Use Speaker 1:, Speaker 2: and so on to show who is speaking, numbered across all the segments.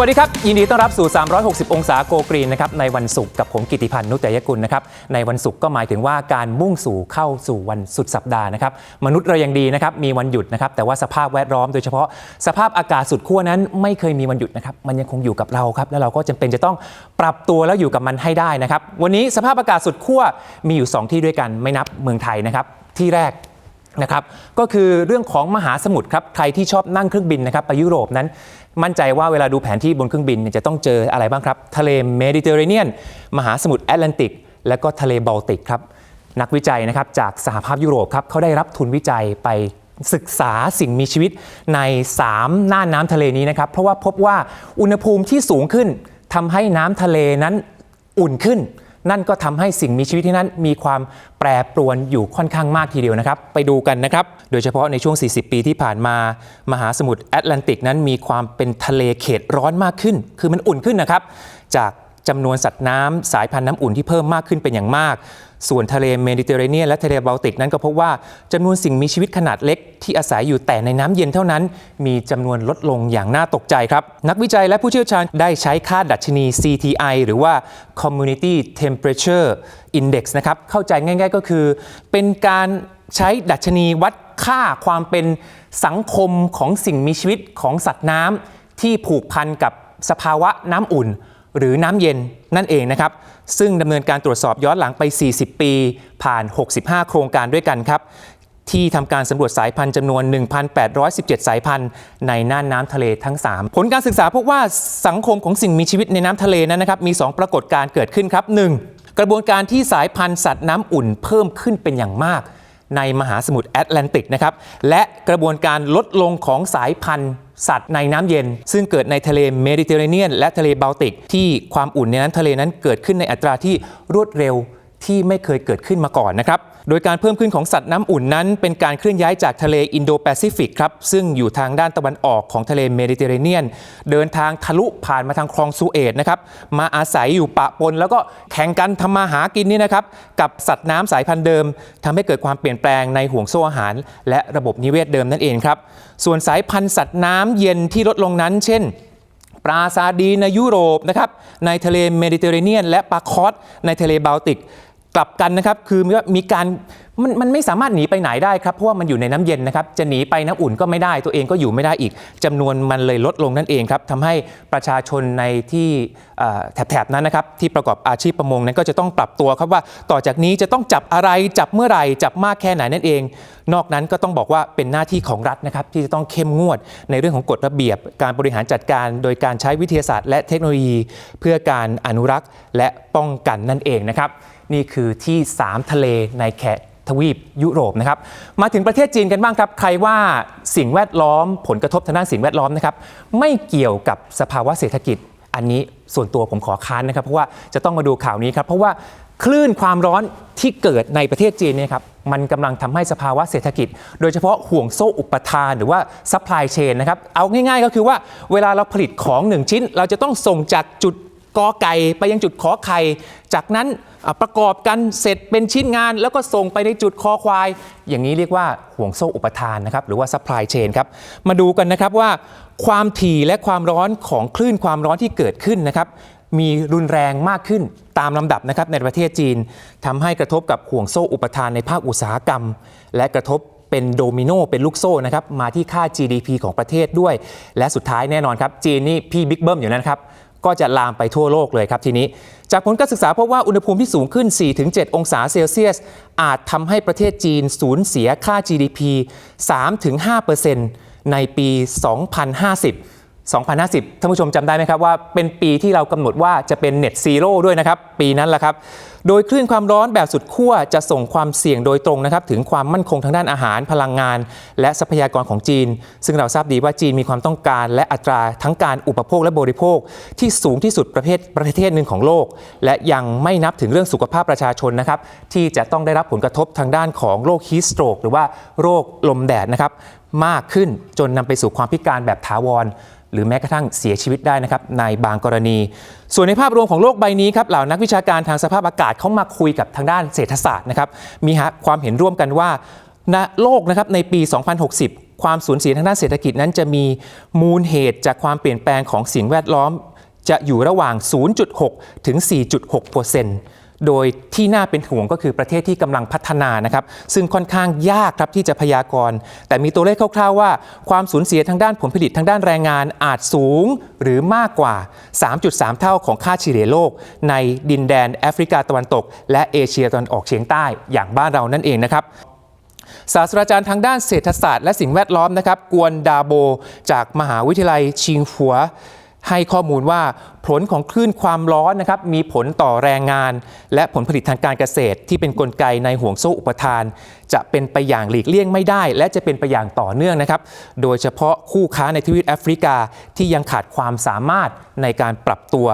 Speaker 1: วัสดีครับ ยินดีต้อนรับสู่ 360 องศาโกกรีนนะครับในวันศุกร์กับผมกิติพันธ์นุตยกุลนะครับในวันศุกร์ก็หมายถึงว่าการมุ่งสู่เข้าสู่วันสุดสัปดาห์นะครับมนุษย์เรายังดีนะครับมีวันหยุดนะครับแต่ว่าสภาพแวดล้อมโดยเฉพาะสภาพอากาศสุดขั้วนั้น ไม่เคยมีวันหยุดนะครับมันยังคงอยู่กับเราครับแล้วเราก็จำเป็นจะต้องปรับตัวแล้วอยู่กับมันให้ได้นะครับวันนี้สภาพอากาศสุดขั้วมีอยู่ 2 ที่ด้วยกันไม่นับเมืองไทยนะครับที่แรกนะครับก็คือเรื่องของมหาสมุทรครับใครที่ชอบนั่งเครื่องบินนะครับไปยุโรปนั้น มั่นใจว่าเวลาดูแผนที่บนเครื่องบินจะต้องเจออะไรบ้างครับ ทะเลเมดิเตอร์เรเนียน มหาสมุทรแอตแลนติก และก็ทะเลบอลติกครับ นักวิจัยนะครับจากสหภาพยุโรปครับเขาได้รับทุนวิจัยไปศึกษาสิ่งมีชีวิตใน3น่านน้ำทะเลนี้นะครับ เพราะว่าพบว่าอุณหภูมิที่สูงขึ้นทำให้น้ำทะเลนั้นอุ่นขึ้น นั่นก็ทำให้สิ่งมีชีวิตที่นั้นมีความแปรปรวนอยู่ค่อนข้างมากทีเดียวนะครับ ไปดูกันนะครับ โดยเฉพาะในช่วง 40 ปีที่ผ่านมา มหาสมุทรแอตแลนติกนั้นมีความเป็นทะเลเขตร้อนมากขึ้น คือมันอุ่นขึ้นนะครับ จากจำนวนสัตว์น้ำสายพันธุ์น้ำอุ่นที่เพิ่มมากขึ้นเป็นอย่างมาก ส่วนทะเลเมดิเตอร์เรเนียนและทะเลบอลติกนั้นก็พบว่าจำนวนสิ่งมีชีวิตขนาดเล็กที่อาศัยอยู่แต่ในน้ำเย็นเท่านั้น มีจำนวนลดลงอย่างน่าตกใจครับ นักวิจัยและผู้เชี่ยวชาญได้ใช้ค่าดัชนี CTI หรือว่า Community Temperature Index นะครับเข้าใจง่าย ๆ ก็คือ เป็นการใช้ดัชนีวัดค่าความเป็นสังคมของสิ่งมีชีวิตของสัตว์น้ำที่ผูกพันกับสภาวะน้ำอุ่น หรือน้ำเย็นนั่นเองนะครับ ซึ่งดำเนินการตรวจสอบย้อนหลังไป 40 ปี ผ่าน 65 โครงการด้วยกันครับ ที่ทำการสำรวจสายพันธุ์จำนวน 1,817 สายพันธุ์ในน่านน้ำทะเลทั้ง 3 ผลการศึกษาพบว่าสังคมของสิ่งมีชีวิตในน้ำทะเลนั้นนะครับมี 2 ปรากฏการณ์เกิดขึ้นครับ 1. กระบวนการที่สายพันธุ์สัตว์น้ำอุ่นเพิ่มขึ้นเป็นอย่างมาก ในมหาสมุทรแอตแลนติกนะครับและกระบวนการลดลงของสายพันธุ์ สัตว์ในน้ำเย็น ซึ่งเกิดในทะเลเมดิเตอร์เรเนียน และทะเลบอลติก ที่ความอุ่นในนั้นทะเลนั้นเกิดขึ้นในอัตราที่รวดเร็วที่ไม่เคยเกิดขึ้นมาก่อนนะครับ โดยการเพิ่มขึ้นของสัตว์น้ำอุ่นนั้น เป็นการเคลื่อนย้ายจากทะเลอินโดแปซิฟิกครับซึ่งอยู่ทางด้านตะวันออกของทะเลเมดิเตอร์เรเนียน เดินทางทะลุผ่านมาทางคลองซูเอตนะครับมาอาศัยอยู่ปะปน แล้วก็แข่งกันทำมาหากินนี่นะครับกับสัตว์น้ำสายพันธุ์เดิมทำให้เกิดความเปลี่ยนแปลงในห่วงโซ่อาหาร และระบบนิเวศเดิมนั่นเองครับส่วนสายพันธุ์สัตว์น้ำเย็นที่ลดลงนั้น เช่นปลาซาดีในยุโรปนะครับในทะเลเมดิเตอร์เรเนียน และปลาคอสในทะเลบอลติก กลับกันนะครับคือมีการมันมันไม่สามารถหนีไปไหนได้ครับเพราะว่ามันอยู่ในน้ำเย็นนะครับจะหนีไปน้ำอุ่นก็ไม่ได้ ตัวเองก็อยู่ไม่ได้อีกจำนวนมันเลยลดลงนั่นเองครับทำให้ประชาชนในที่แถบๆนั้นนะครับที่ประกอบอาชีพประมงนั้นก็จะต้องปรับตัวครับว่าต่อจากนี้จะต้องจับอะไรจับเมื่อไหร่จับมากแค่ไหนนั่นเอง นอกนั้นก็ต้องบอกว่าเป็นหน้าที่ของรัฐนะครับที่จะต้องเข้มงวด ในเรื่องของกฎระเบียบ การบริหารจัดการ โดยการใช้วิทยาศาสตร์ และเทคโนโลยี เพื่อการอนุรักษ์และป้องกันนั่นเองนะครับ นี่คือที่ 3 ทะเลในแคทวีปยุโรปนะครับ มาถึงประเทศจีนกันบ้างครับ ใครว่าสิ่งแวดล้อม ผลกระทบทางด้านสิ่งแวดล้อมนะครับ ไม่เกี่ยวกับสภาวะเศรษฐกิจ อันนี้ส่วนตัวผมขอค้านนะครับ เพราะว่าจะต้องมาดูข่าวนี้ครับ เพราะว่าคลื่นความร้อนที่เกิดในประเทศจีนเนี่ยครับมันกำลังทำให้สภาวะเศรษฐกิจ โดยเฉพาะห่วงโซ่อุปทานหรือว่าซัพพลายเชนนะครับ เอาง่ายๆก็คือว่าเวลาเราผลิตของหนึ่งชิ้น เราจะต้องส่งจากจุด กอไก่ไปยังจุดขอไข่ จากนั้นประกอบกันเสร็จเป็นชิ้นงาน แล้วก็ส่งไปในจุดคอควาย อย่างนี้เรียกว่าห่วงโซ่อุปทานนะครับหรือว่า supply chain ครับมาดูกันนะครับว่า ความถี่และความร้อนของคลื่นความร้อนที่เกิดขึ้นนะครับมีรุนแรงมากขึ้นตามลำดับนะครับในประเทศจีนทำให้กระทบกับห่วงโซ่อุปทานในภาคอุตสาหกรรม และกระทบเป็นโดมิโนเป็นลูกโซ่นะครับมาที่ค่า GDP ของประเทศด้วย และสุดท้ายแน่นอนครับ จีนนี่พี่บิ๊กเบิ้มอยู่นั้นครับ ก็จะลามไปทั่วโลกเลยครับทีนี้ จากผลการศึกษาพบว่าอุณหภูมิที่สูงขึ้น 4-7 องศาเซลเซียส อาจทำให้ประเทศจีนสูญเสียค่า GDP 3-5%ในปี 2050 2050 ท่านผู้ชมจำได้ไหมครับว่าเป็นปีที่เรากำหนดว่าจะเป็น Net Zero ด้วยนะครับ ปีนั้นแหละครับ โดยคลื่นความร้อนแบบสุดขั้วจะส่งความเสี่ยงโดยตรงนะครับ ถึงความมั่นคงทางด้านอาหารพลังงาน และทรัพยากรของจีน ซึ่งเราทราบดีว่าจีนมีความต้องการ และอัตราทั้งการอุปโภคและบริโภค ที่สูงที่สุดประเภทประเทศหนึ่งของโลก และยังไม่นับถึงเรื่องสุขภาพประชาชนนะครับที่จะต้องได้รับผลกระทบทางด้านของโรคฮีสโตรกหรือว่าโรคลมแดดนะครับมากขึ้นจนนำไปสู่ความพิการแบบถาวร หรือแม้กระทั่งเสียชีวิตได้นะครับในบางกรณี ส่วนในภาพรวมของโลกใบนี้ครับเหล่านักวิชาการทางสภาพอากาศเขามาคุยกับทางด้านเศรษฐศาสตร์นะครับมีความเห็นร่วมกันว่าณโลกนะครับในปี 2060 ความสูญเสียทางด้านเศรษฐกิจนั้นจะมีมูลเหตุจากความเปลี่ยนแปลงของสิ่งแวดล้อม จะอยู่ระหว่าง 0.6 ถึง 4.6เปอร์เซ็นต์ โดยที่น่าเป็นห่วงก็คือประเทศที่กำลังพัฒนานะครับ ซึ่งค่อนข้างยากครับที่จะพยากรณ์ แต่มีตัวเลขคร่าวๆว่า ความสูญเสียทางด้านผลผลิตทางด้านแรงงานอาจสูงหรือมากกว่า 3.3 เท่าของค่าเฉลี่ยโลก ในดินแดนแอฟริกาตะวันตก และเอเชียตะวันออกเฉียงใต้อย่างบ้านเรานั่นเองนะครับศาสตราจารย์ทางด้านเศรษฐศาสตร์และสิ่งแวดล้อมนะครับ กวนดาโบ จากมหาวิทยาลัยชิงหัว ให้ข้อมูลว่าผลของคลื่นความร้อนนะครับมีผลต่อแรงงาน และผลผลิตทางการเกษตร ที่เป็นนกลไกในห่วงโซ่อุปทาน จะเป็นไปอย่างหลีกเลี่ยงไม่ได้ และจะเป็นไปอย่างต่อเนื่องนะครับ โดยเฉพาะคู่ค้าในทวีปแอฟริกาที่ยังขาดความสามารถในการปรับตัว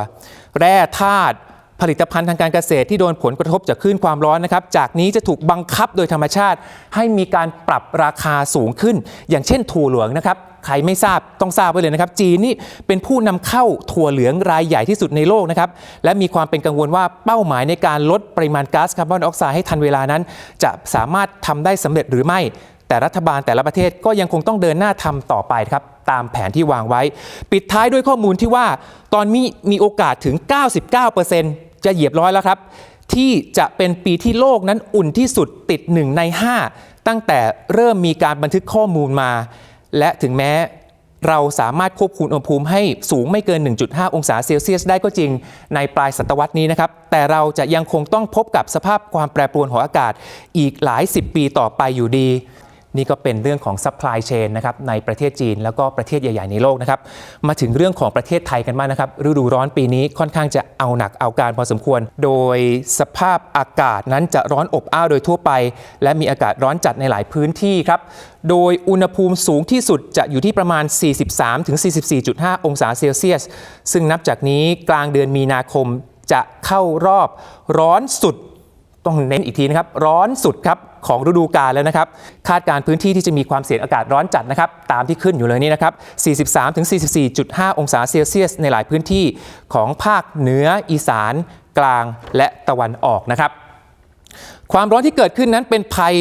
Speaker 1: แร่ธาตุ ผลิตภัณฑ์ทางการเกษตรที่โดนผลกระทบจากคลื่นความร้อนนะครับ จากนี้จะถูกบังคับโดยธรรมชาติ ให้มีการปรับราคาสูงขึ้น อย่างเช่นถั่วเหลืองนะครับใครไม่ทราบต้องทราบไว้เลยนะครับ จีนนี่เป็นผู้นำเข้าถั่วเหลืองรายใหญ่ที่สุดในโลกนะครับ และมีความเป็นกังวลว่าเป้าหมายในการลดปริมาณก๊าซคาร์บอนไดออกไซด์ให้ทันเวลานั้น จะสามารถทำได้สำเร็จหรือไม่ แต่รัฐบาลแต่ละประเทศก็ยังคงต้องเดินหน้าทำต่อไปครับตามแผนที่วางไว้ ปิดท้ายด้วยข้อมูลที่ว่า ตอนนี้มีโอกาสถึง 99% จะเหยียบร้อยแล้วครับ ที่จะเป็นปีที่โลกนั้นอุ่นที่สุดติด 1 ใน 5 ตั้งแต่เริ่มมีการบันทึกข้อมูลมา และถึงแม้เราสามารถควบคุมอุณหภูมิให้สูงไม่เกิน 1.5 องศาเซลเซียสได้ก็จริงในปลายศตวรรษนี้นะครับ แต่เราจะยังคงต้องพบกับสภาพความแปรปรวนของอากาศอีกหลาย 10 ปีต่อไปอยู่ดี นี่ก็เป็นเรื่องของ supply chain นะครับในประเทศจีน แล้วก็ประเทศใหญ่ ๆ ในโลกนะครับมาถึงเรื่องของประเทศไทยกันบ้างนะครับ ฤดูร้อนปีนี้ค่อนข้างจะเอาหนักเอาการพอสมควร โดยสภาพอากาศนั้นจะร้อนอบอ้าวโดยทั่วไป และมีอากาศร้อนจัดในหลายพื้นที่ครับโดยอุณหภูมิสูงที่สุดจะอยู่ที่ประมาณ 43-44.5 องศาเซลเซียส ซึ่งนับจากนี้กลางเดือนมีนาคมจะเข้ารอบร้อนสุด ต้องเน้นอีกทีนะครับร้อนสุดครับของฤดูกาลแล้วนะครับ คาดการณ์พื้นที่ที่จะมีความเสี่ยงอากาศร้อนจัดนะครับ ตามที่ขึ้นอยู่เลยนี่นะครับ 43-44.5 องศาเซลเซียส ในหลายพื้นที่ของภาคเหนืออีสาน กลางและตะวันออกนะครับ ความร้อนที่เกิดขึ้นนั้นเป็นภัย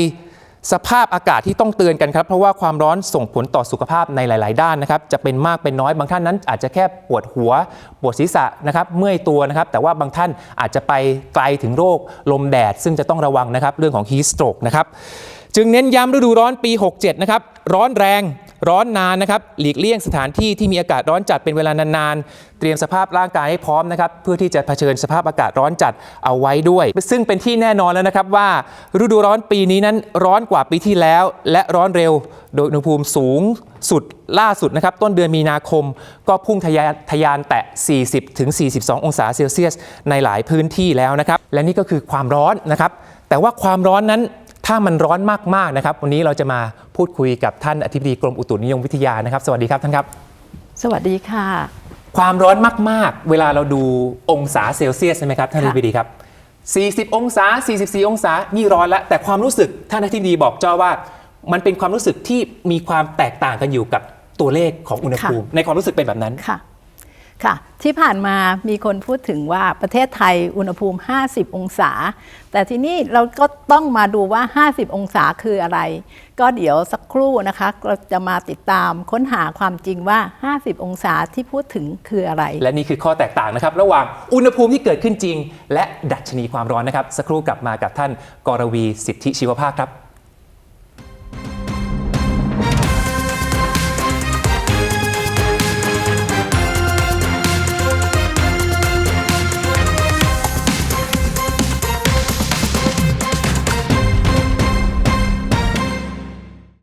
Speaker 1: สภาพอากาศที่ต้องเตือนกันครับ เพราะว่าความร้อนส่งผลต่อสุขภาพในหลาย ๆ ด้านนะครับ จะเป็นมากเป็นน้อยบางท่านนั้น อาจจะแค่ปวดหัว ปวดศีรษะนะครับเมื่อยตัวนะครับ แต่ว่าบางท่านอาจจะไปไกลถึงโรคลมแดด ซึ่งจะต้องระวังนะครับเรื่องของฮีสโตรกนะครับ จึงเน้นย้ำฤดูร้อนปี 67 นะครับ ร้อนแรง ร้อนนานนะครับหลีกเลี่ยงสถานที่ที่มีอากาศร้อนจัดเป็นเวลานานๆ เตรียมสภาพร่างกายให้พร้อมนะครับเพื่อที่จะเผชิญสภาพอากาศร้อนจัดเอาไว้ด้วย ซึ่งเป็นที่แน่นอนแล้วนะครับว่า ฤดูร้อนปีนี้นั้นร้อนกว่าปีที่แล้ว และร้อนเร็ว โดยอุณหภูมิสูงสุดล่าสุดนะครับต้นเดือนมีนาคม ก็พุ่งทะยานทะยานแตะ 40ถึง42 องศาเซลเซียส ในหลายพื้นที่แล้วนะครับ และนี่ก็คือความร้อนนะครับ แต่ว่าความร้อนนั้น ถ้ามันร้อนมากๆนะครับ วันนี้เราจะมาพูดคุยกับท่านอธิบดีกรมอุตุนิยมวิทยานะครับ สวัสดีครับท่านครับ
Speaker 2: สวัสดีค่ะ
Speaker 1: ความร้อนมากๆ เวลาเราดูองศาเซลเซียสใช่ไหมครับท่านอ
Speaker 2: ค่ะ
Speaker 1: ธิบดีครับ 40 องศา 44 องศา นี่ร้อนแล้วแต่ความรู้สึกท่านอธิบดีบอกเจ้าว่า มันเป็นความรู้สึกที่มีความแตกต่างกันอยู่กับตัวเลขของอุณหภูมิ ในความรู้สึกเป็นแบบนั้น
Speaker 2: ค่ะ ค่ะที่ผ่านมามีคนพูดถึงว่าประเทศไทยอุณหภูมิ 50 องศา แต่ที่นี่เราก็ต้องมาดูว่า 50 องศาคืออะไร ก็เดี๋ยวสักครู่นะคะ เราจะมาติดตามค้นหาความจริงว่า 50 องศาที่พูดถึงคืออะไร
Speaker 1: และนี่คือข้อแตกต่างนะครับ ระหว่างอุณหภูมิที่เกิดขึ้นจริง และดัชนีความร้อนนะครับ สักครู่กลับมากับท่านกรวีสิทธิชีวภาคครับ